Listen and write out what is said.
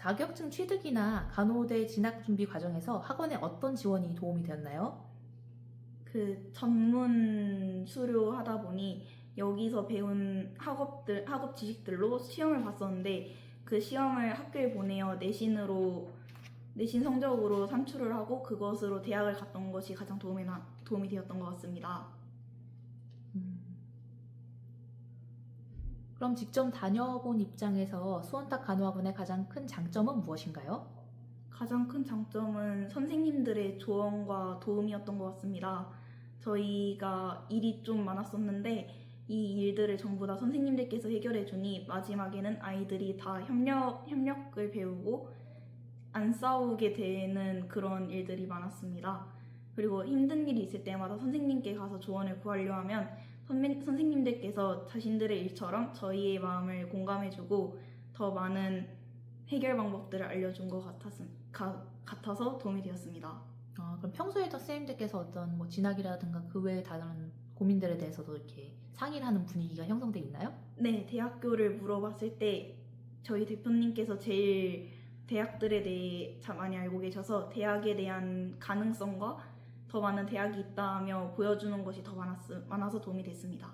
자격증 취득이나 간호대 진학 준비 과정에서 학원에 어떤 지원이 도움이 되었나요? 그 전문 수료 하다 보니 여기서 배운 학업들 학업 지식들로 시험을 봤었는데 그 시험을 학교에 보내어 내신으로 내신 성적으로 산출을 하고 그것으로 대학을 갔던 것이 가장 도움이 나, 도움이 되었던 것 같습니다. 그럼 직접 다녀본 입장에서 수원탁 간호학원의 가장 큰 장점은 무엇인가요? 가장 큰 장점은 선생님들의 조언과 도움이었던 것 같습니다. 저희가 일이 좀 많았었는데 이 일들을 전부 다 선생님들께서 해결해 주니 마지막에는 아이들이 다 협력, 협력을 배우고 안 싸우게 되는 그런 일들이 많았습니다. 그리고 힘든 일이 있을 때마다 선생님께 가서 조언을 구하려 하면 선배, 선생님들께서 자신들의 일처럼 저희의 마음을 공감해주고 더 많은 해결 방법들을 알려준 것 같았, 가, 같아서 도움이 되었습니다. 아, 그럼 평소에도 선생님들께서 어떤 뭐 진학이라든가 그 외에 다른 고민들에 대해서도 이렇게 상의를 하는 분위기가 형성돼 있나요? 네, 대학교를 물어봤을 때 저희 대표님께서 제일 대학들에 대해 참 많이 알고 계셔서 대학에 대한 가능성과 더 많은 대학이 있다 하며 보여주는 것이 더 많았, 많아서 도움이 됐습니다.